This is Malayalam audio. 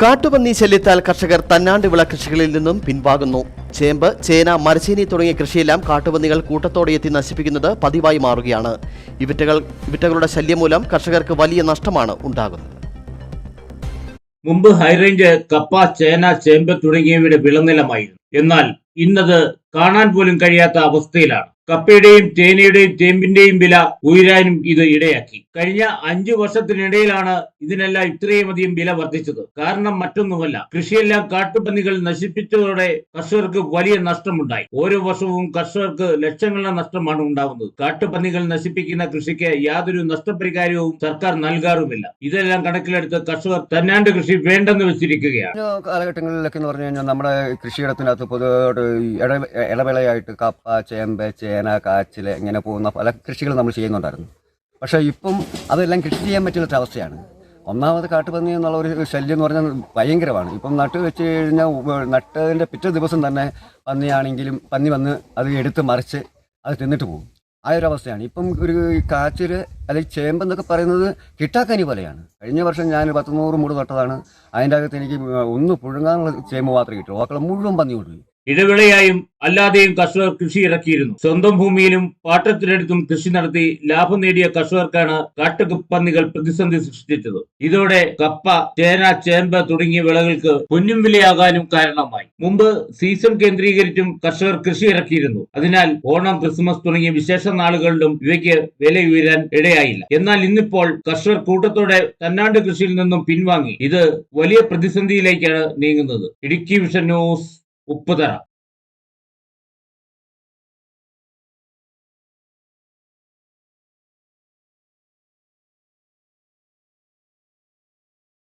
കാട്ടുപന്നി ശല്യത്താൽ കർഷകർ തന്നാണ്ട് വിള കൃഷികളിൽ നിന്നും പിൻവാങ്ങുന്നു. ചേമ്പ് ചേന മരച്ചീനി തുടങ്ങിയ കൃഷിയെല്ലാം കാട്ടുപന്നികൾ കൂട്ടത്തോടെ എത്തി നശിപ്പിക്കുന്നത് പതിവായി മാറുകയാണ്. ഇവറ്റകൾ ഇവറ്റകളുടെ ശല്യം മൂലം കർഷകർക്ക് വലിയ നഷ്ടമാണ് ഉണ്ടാകുന്നത്. മുമ്പ് ഹൈറേഞ്ച് കപ്പ ചേന ചേമ്പ് തുടങ്ങിയവയുടെ വിളനിലമായിരുന്നു. എന്നാൽ ഇന്നത് കാണാൻ പോലും കഴിയാത്ത അവസ്ഥയിലാണ്. കപ്പയുടെയും തേനയുടെയും ചേമ്പിന്റെയും വില ഉയരാനും ഇത് ഇടയാക്കി. കഴിഞ്ഞ അഞ്ചു വർഷത്തിനിടയിലാണ് ഇതിനെല്ലാം ഇത്രയും അധികം വില വർദ്ധിച്ചത്. കാരണം മറ്റൊന്നുമല്ല കൃഷിയെല്ലാം കാട്ടുപന്നികൾ നശിപ്പിച്ചതോടെ കർഷകർക്ക് വലിയ നഷ്ടമുണ്ടായി. ഓരോ വർഷവും കർഷകർക്ക് ലക്ഷങ്ങളുടെ നഷ്ടമാണ് ഉണ്ടാകുന്നത് കാട്ടുപന്നികൾ നശിപ്പിക്കുന്ന കൃഷിക്ക് യാതൊരു നഷ്ടപരിഹാരവും സർക്കാർ നൽകാറുമില്ല. ഇതെല്ലാം കണക്കിലെടുത്ത് കർഷകർ തന്നാണ്ട് കൃഷി വേണ്ടെന്ന് വെച്ചിരിക്കുകയാണ്. കാലഘട്ടങ്ങളിലൊക്കെ എന്ന് പറഞ്ഞു കഴിഞ്ഞാൽ നമ്മുടെ കൃഷിയിടത്തിനകത്ത് പൊതുവായിട്ട് ഇടവേളയായിട്ട് കപ്പ ചേമ്പ് ചേന കാച്ചിൽ ഇങ്ങനെ പോകുന്ന പല കൃഷികൾ നമ്മൾ ചെയ്യുന്നുണ്ടായിരുന്നു. പക്ഷേ ഇപ്പം അതെല്ലാം കൃഷി ചെയ്യാൻ പറ്റുന്ന അവസ്ഥയാണ്. ഒന്നാമത് കാട്ടുപന്നി എന്നുള്ള ഒരു ശല്യം എന്ന് പറഞ്ഞാൽ ഭയങ്കരമാണ്. ഇപ്പം നട്ട് വെച്ച് കഴിഞ്ഞാൽ നട്ടതിന്റെ പിറ്റേ ദിവസം തന്നെ പന്നിയാണെങ്കിലും പന്നി വന്ന് അത് എടുത്ത് മറിച്ച് അത് തിന്നിട്ട് പോകും. ആ ഒരു അവസ്ഥയാണ്. ഇപ്പം ഒരു കാച്ചിൽ അല്ലെങ്കിൽ ചേമ്പ് എന്നൊക്കെ പറയുന്നത് കിട്ടാക്കനി പോലെയാണ്. കഴിഞ്ഞ വർഷം ഞാൻ പത്ത് നൂറ് മൂട് തൊട്ടതാണ് അതിന്റെ അകത്ത് എനിക്ക് ഒന്ന് പുഴുങ്ങാനുള്ള ചേമ്പ് മാത്രമേ കിട്ടൂ ബാക്കിയുള്ള മുഴുവൻ പന്നി കൊണ്ടുപോയി. ഇടവിളയായും അല്ലാതെയും കർഷകർ കൃഷി ഇറക്കിയിരുന്നു. സ്വന്തം ഭൂമിയിലും പാട്ടത്തിനടുത്തും കൃഷി നടത്തി ലാഭം നേടിയ കർഷകർക്കാണ് കാട്ടുപന്നികൾ പ്രതിസന്ധി സൃഷ്ടിച്ചത്. ഇതോടെ കപ്പ ചേന ചേമ്പ് തുടങ്ങിയ വിളകൾക്ക് പൊന്നും വിലയാകാനും കാരണമായി. മുമ്പ് സീസൺ കേന്ദ്രീകരിച്ചും കർഷകർ കൃഷി ഇറക്കിയിരുന്നു. അതിനാൽ ഓണം ക്രിസ്മസ് തുടങ്ങിയ വിശേഷ നാളുകളിലും ഇവയ്ക്ക് വില ഉയരാൻ ഇടയായില്ല. എന്നാൽ ഇന്നിപ്പോൾ കർഷകർ കൂട്ടത്തോടെ തന്നാണ്ട് കൃഷിയിൽ നിന്നും പിൻവാങ്ങി. ഇത് വലിയ പ്രതിസന്ധിയിലേക്കാണ് നീങ്ങുന്നത്. Idukki vision news. ഉപ്പുതറ